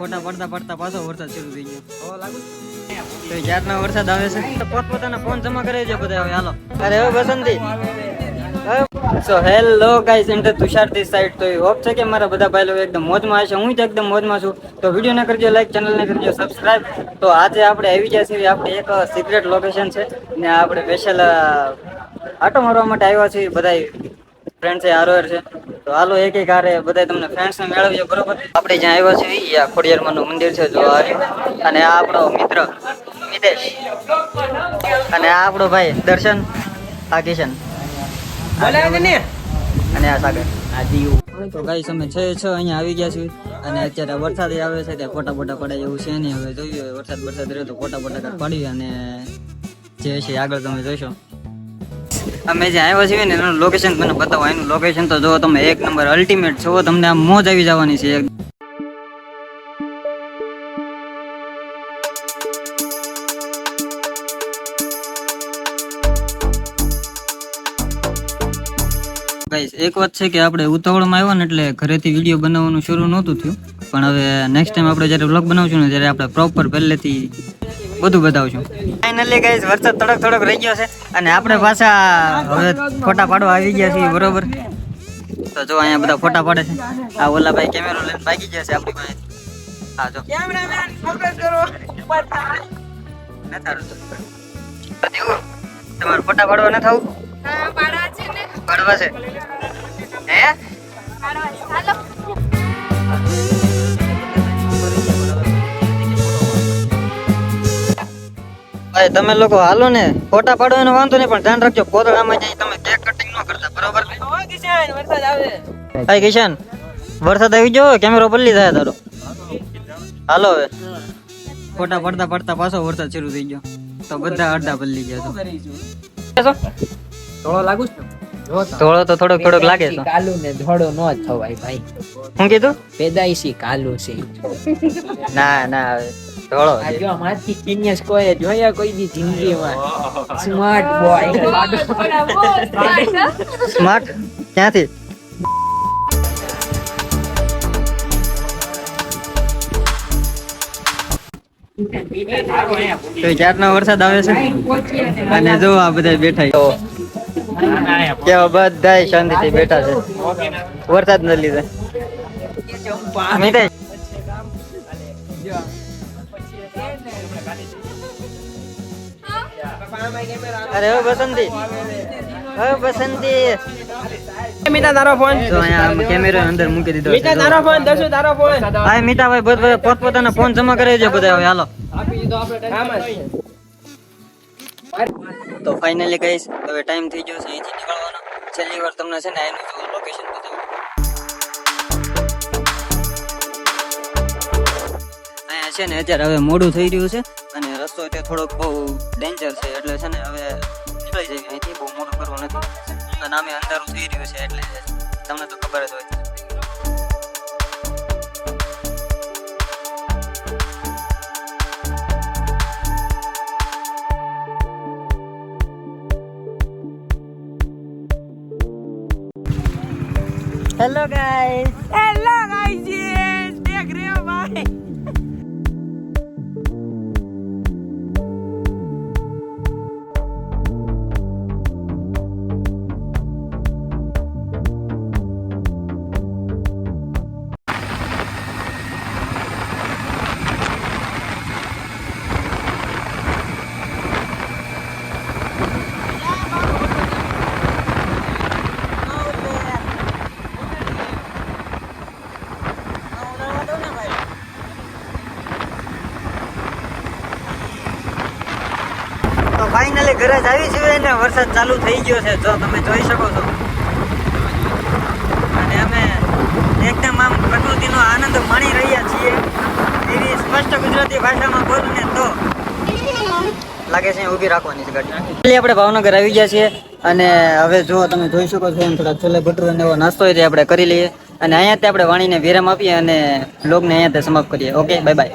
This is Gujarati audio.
ફોટા પડતા પડતા પાછો વરસાદ શરૂ થઈ ગયો. તો ક્યારનો વરસાદ આવે છે. પોતપોતાના ફોન જમા કરે છે બધા હવે હાલો. અરે હવે બસંતી. સો હેલો ગાઈસ ઇન્ટર તુષાર this સાઈડ તો હોપ છે કે મારા બધા ભાઈ લોકો એકદમ મોજમાં હશે. હું જ એકદમ મોજમાં છું. તો વીડિયો ના કરજો લાઈક ચેનલ ને કરજો સબસ્ક્રાઇબ તો આજે આપણે આવી ગયા છીએ આપણે એક સિક્રેટ લોકેશન છે. ને આપણે સ્પેશિયલ આટો મારવા માટે આવ્યા છીએ. બધા ફ્રેન્ડ છે હારોર છે. તો હાલો એક એક હારે બધા તમને ફ્રેન્ડ્સ ને મેળવીએ બરોબર? આપણે જ્યાં આવ્યા છીએ એ આ ખોડિયારમાં નું મંદિર છે જો અને આ આપણો મિત્ર મિતેશ. અને આ આપણો ભાઈ દર્શન આ કિશન. અને આ સાગર. તો ગાઈ અમે છ છ અહીંયા આવી ગયા છીએ. અને અત્યારે વરસાદ આવે છે ત્યાં ફોટા ફોટા પડાય એવું છે નહીં. હવે જોઈએ વરસાદ વરસાદ રહ્યો તો ફોટા ફોટા પાડીએ અને જે છે આગળ તમે જોશો. અમે જે આવ્યા છીએ ને એનું લોકેશન મને બતાવો. એનું લોકેશન તો જો તમે એક નંબર અલ્ટિમેટ છો, તમને આમ મોજ આવી જવાની છે એક. વાત છે કે આપણે ઉતાવળમાં આવ્યા ને એટલે ઘરેથી વીડિયો બનાવવાનું શરૂ નહોતું થયું. પણ હવે નેક્સ્ટ ટાઈમ આપણે જ્યારે વ્લોગ બનાવશું ને ત્યારે આપણે પ્રોપર પહેલેથી બધું બતાવશું. ફાઇનલી ગાઈસ વરસાદ થોડોક થોડોક રહી ગયો છે અને આપણે પાછા હવે ફોટા પાડવા આવી ગયા છીએ બરોબર? તો જો અહીંયા બધા ફોટા પાડે છે. આ ઓલા ભાઈ કેમેરો લઈને ભાગી ગયા છે આપણી પાસે. હા જો. નથી હારું તો. દેવું, તમારે ફોટા પાડવા ન આવું? પાડવા છે હે? ભાઈ તમે લોકો હાલો ને. ફોટા પાડવાનો વાંધો નહીં પણ ધ્યાન રાખજો કોતળામાં જઈ તમે કેક કટિંગ ન કરતા બરોબર? ભાઈ કિશન વરસાદ આવી ગયો કેમેરો બદલી થાય તારો. હાલો હવે. ફોટા પડતા પડતા પાછો વરસાદ શરૂ થઈ ગયો. તો બધા અડધા બદલી ગયા તો. થોડો લાગુ છે? થોડો તો. થોડોક થોડોક લાગે છે કાલુ ને ધોળો નો થવાય ભાઈ. શું કીધું? પેદાઈશી કાલુ છે. ના ના કોઈ જોયા કોઈ દી જિંદગીમાં સ્માર્ટ બોય સ્માર્ટ ક્યાંથી? તો ક્યારનો વરસાદ આવે છે? અને જો આ બધા બેઠા. કેવા બધા શાંતિથી બેઠા છે. વરસાદ ન લીધે. અરે હવે બસંતી હવે બસંતી મીઠા તારો ફોન તો અહીંયા કેમેરો અંદર મૂકી દીધો મીઠા તારો ફોન દસુ તારો ફોન હા મીઠાભાઈ બધા પોતપોતાના ફોન જમા કરે છે બધા હવે હાલો. તો ફાઇનલી કહીશ હવે ટાઈમ થઈ ગયો છે અહીંથી નીકળવાનો. છેલ્લી વાર તમને છે ને એનું છે ને, અત્યારે હવે મોડું થઈ રહ્યું છે અને રસ્તો એટલે થોડોક બહુ ડેન્જર છે. એટલે છે ને હવે નીકળી જઈએ. અહીંથી બહુ મોડું કરવું નથી. અને આમે અંધારું થઈ રહ્યું છે, એટલે તમને તો ખબર જ હોય. હેલો ગાઈસ હેલો તો ફાઇનલી ઘરે જ આવી છીએ ને વરસાદ ચાલુ થઈ ગયો છે. જો તમે જોઈ શકો છો. અને અમે એકદમ આમ પ્રકૃતિનો આનંદ માણી રહ્યા છીએ. એવી સ્પષ્ટ ગુજરાતી ભાષામાં બોલું ને તો લાગે છે ઊભી રાખવાની છે ગાડી. આપણે ભાવનગર આવી ગયા છીએ. અને હવે જો તમે જોઈ શકો છો એમ થોડા છોલે ભટુરો એવો નાસ્તો હોય તે આપણે કરી લઈએ. અને અહીંયાથી આપણે વાણીને વિરામ આપીએ અને બ્લોગને અહીંયા સમાપ્ત કરીએ. Okay bye bye